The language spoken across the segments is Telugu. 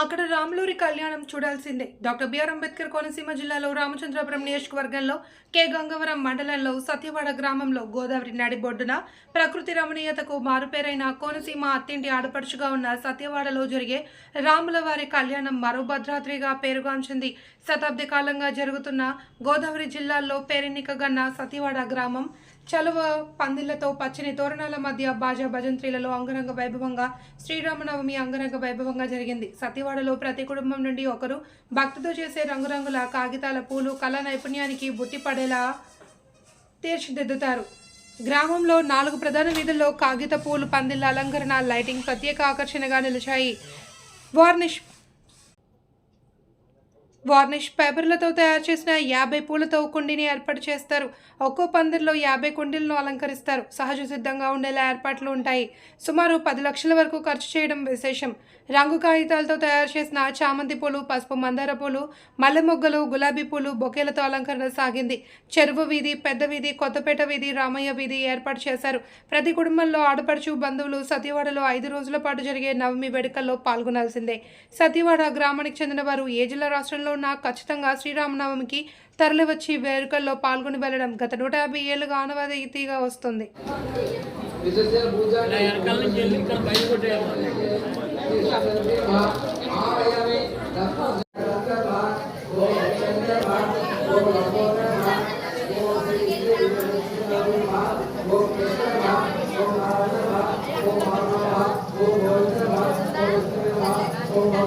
అక్కడ రాములూరి కళ్యాణం చూడాల్సిందే. డాక్టర్ బిఆర్ అంబేద్కర్ కోనసీమ జిల్లాలో రామచంద్రపురం నియోజకవర్గంలో కె. గంగవరం మండలంలో సత్యవాడ గ్రామంలో గోదావరి నడిబొడ్డున ప్రకృతి రమణీయతకు మారుపేరైన కోనసీమ అత్తింటి ఆడపడుచుగా ఉన్న సత్యవాడలో జరిగే రాములవారి కళ్యాణం మరో భద్రాద్రిగా పేరుగాంచింది. శతాబ్ది కాలంగా జరుగుతున్న గోదావరి జిల్లాల్లో పేరెన్నికగన్న సత్యవాడ గ్రామం చలువ పందిళ్ళతో పచ్చని తోరణాల మధ్య బాజా భజంత్రీలలో అంగరంగ వైభవంగా శ్రీరామనవమి అంగరంగ వైభవంగా జరిగింది. సత్యవాడలో ప్రతి కుటుంబం నుండి ఒకరు భక్తితో చేసే రంగురంగుల కాగితాల పూలు కళా నైపుణ్యానికి బుట్టి పడేలా తీర్చిదిద్దుతారు. గ్రామంలో నాలుగు ప్రధాన వీధుల్లో కాగిత పూలు పందిళ్ళ అలంకరణ లైటింగ్ ప్రత్యేక ఆకర్షణగా నిలిచాయి. వార్నిష్ వార్నిష్ పేపర్లతో తయారు చేసిన యాభై పూలతో కుండీని ఏర్పాటు చేస్తారు. ఒక్కో పందిరిలో యాభై కుండీలను అలంకరిస్తారు. సహజ సిద్ధంగా ఉండేలా ఏర్పాట్లు ఉంటాయి. సుమారు పది లక్షల వరకు ఖర్చు చేయడం విశేషం. రంగు కాగితాలతో తయారు చేసిన చామంతి పూలు పసుపు మందార పూలు మల్లె మొగ్గలు గులాబీ పూలు బొకేలతో అలంకరణ సాగింది. చెరువు వీధి పెద్ద వీధి కొత్తపేట వీధి రామయ్య వీధి ఏర్పాటు చేశారు. ప్రతి కుటుంబంలో ఆడపడుచు బంధువులు సతీవాడలో ఐదు రోజుల పాటు జరిగే నవమి వేడుకల్లో పాల్గొనాల్సిందే. సతీవాడ గ్రామానికి చెందిన వారు ఏ జిల్లా రాష్ట్రంలో నాకు ఖచ్చితంగా శ్రీరామనవమికి తరలివచ్చి వేడుకల్లో పాల్గొని వెళ్ళడం గత నూట యాభై ఏళ్ళుగా ఆనవాయితీగా వస్తుంది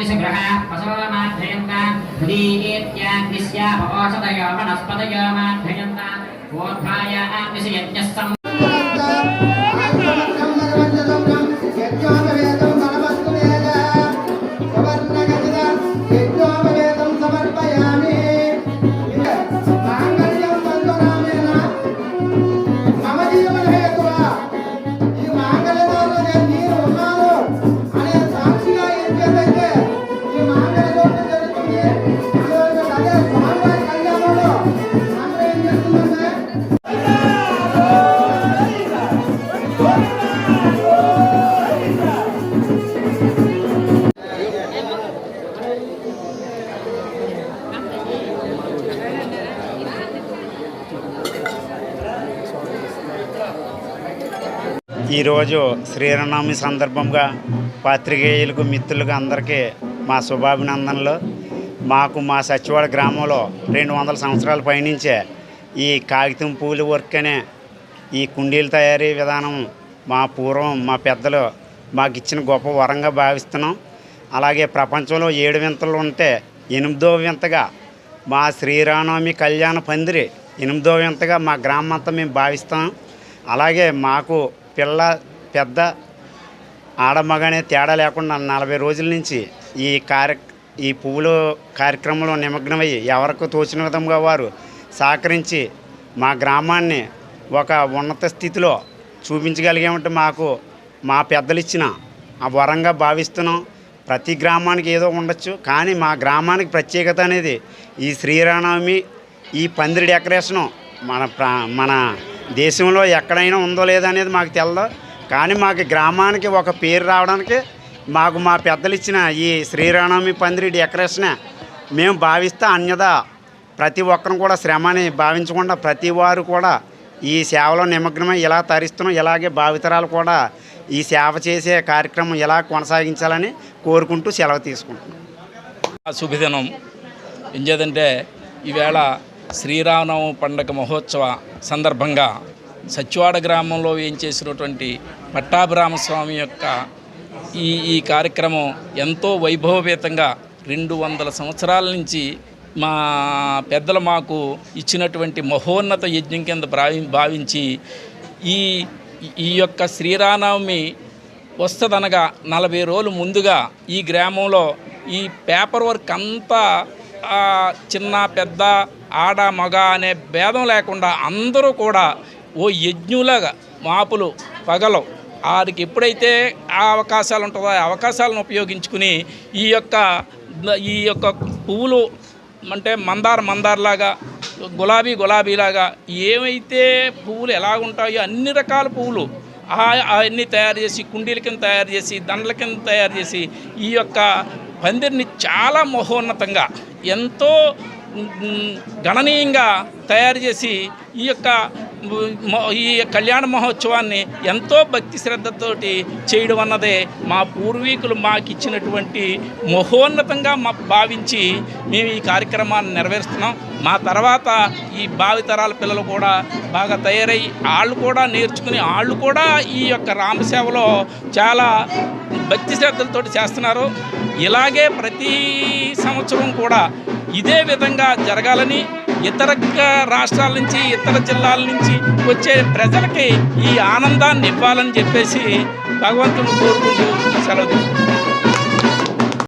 ప్రీత్యాం దిశగ్రహ వసో మాధ్యేంద్ర ఉదీత్యాం దిశ్యాపోషదయో వనస్పతయో మాధ్యయంత ఈరోజు శ్రీరామనవమి సందర్భంగా పాత్రికేయులకు మిత్రులకు అందరికీ మా శుభాభినందనలు. మాకు మా సచివాడ గ్రామంలో రెండు వందల సంవత్సరాల పైనుంచే ఈ కాగితం పూలు వర్క్ అనే ఈ కుండీల తయారీ విధానం మా పూర్వం మా పెద్దలు మాకు ఇచ్చిన గొప్ప వరంగా భావిస్తున్నాం. అలాగే ప్రపంచంలో ఏడు వింతలు ఉంటే ఎనిమిదో వింతగా మా శ్రీరామనవమి కళ్యాణ పందిరి ఎనిమిదో వింతగా మా గ్రామం అంతా మేము భావిస్తాం. అలాగే మాకు పిల్ల పెద్ద ఆడమగానే తేడా లేకుండా నలభై రోజుల నుంచి ఈ కార్య ఈ పువ్వులు కార్యక్రమంలో నిమగ్నమయ్యి ఎవరికి తోచిన విధంగా వారు సహకరించి మా గ్రామాన్ని ఒక ఉన్నత స్థితిలో చూపించగలిగామంటే మాకు మా పెద్దలు ఇచ్చిన ఆ వరంగా భావిస్తున్నాం. ప్రతి గ్రామానికి ఏదో ఉండొచ్చు. కానీ మా గ్రామానికి ప్రత్యేకత అనేది ఈ శ్రీరామనవమి ఈ పందిరి డెకరేషను మన ప్రా మన దేశంలో ఎక్కడైనా ఉందో లేదో అనేది మాకు తెలదు. కానీ మాకు గ్రామానికి ఒక పేరు రావడానికి మాకు మా పెద్దలు ఇచ్చిన ఈ శ్రీరామనవమి పందిరి డెకరేషనే మేము భావిస్తే అన్యదా ప్రతి ఒక్కరు కూడా శ్రమని భావించకుండా ప్రతి వారు కూడా ఈ సేవలో నిమగ్నమై ఇలా తరిస్తున్నాం ఇలాగే భావితరాలు కూడా ఈ సేవ చేసే కార్యక్రమం ఎలా కొనసాగించాలని కోరుకుంటూ సెలవు తీసుకుంటున్నాం. ఆ శుభదినం. ఏం చేదంటే ఈవేళ శ్రీరామనవమి పండగ మహోత్సవ సందర్భంగా సచివాడ గ్రామంలో ఏం చేసినటువంటి పట్టాభిరామస్వామి యొక్క ఈ ఈ కార్యక్రమం ఎంతో వైభవపేతంగా రెండు వందల సంవత్సరాల నుంచి మా పెద్దలు మాకు ఇచ్చినటువంటి మహోన్నత యజ్ఞం కింద భావించి ఈ ఈ యొక్క శ్రీరామనవమి వస్తుందనగా నలభై రోజులు ముందుగా ఈ గ్రామంలో ఈ పేపర్ వర్క్ అంతా చిన్న పెద్ద ఆడ మగ అనే భేదం లేకుండా అందరూ కూడా ఓ యజ్ఞులాగా మాపులు పగలు వారికి ఎప్పుడైతే ఆ అవకాశాలు ఉంటుందో ఆ అవకాశాలను ఉపయోగించుకుని ఈ యొక్క ఈ యొక్క పువ్వులు అంటే మందార మందార్లాగా గులాబీ గులాబీలాగా ఏవైతే పువ్వులు ఎలా ఉంటాయో అన్ని రకాల పువ్వులు ఆ- అవన్నీ తయారు చేసి కుండీల కింద తయారు చేసి దండల కింద తయారు చేసి ఈ యొక్క పందిరిని చాలా మహోన్నతంగా ఎంతో గణనీయంగా తయారు చేసి ఈ యొక్క ఈ కళ్యాణ మహోత్సవాన్ని ఎంతో భక్తి శ్రద్ధతోటి చేయడం అన్నదే మా పూర్వీకులు మాకు ఇచ్చినటువంటి మహోన్నతంగా మా భావించి మేము ఈ కార్యక్రమాన్ని నెరవేరుస్తున్నాం. మా తర్వాత ఈ భావితరాల పిల్లలు కూడా బాగా తయారై వాళ్ళు కూడా నేర్చుకుని వాళ్ళు కూడా ఈ యొక్క రామసేవలో చాలా భక్తి శ్రద్ధలతో చేస్తున్నారు. ఇలాగే ప్రతి సంవత్సరం కూడా ఇదే విధంగా జరగాలని ఇతర రాష్ట్రాల నుంచి ఇతర జిల్లాల నుంచి వచ్చే ప్రజలకి ఈ ఆనందాన్ని ఇవ్వాలని చెప్పేసి భగవంతుని కోరుకుంటూ సెలవు తీసుకుంటాం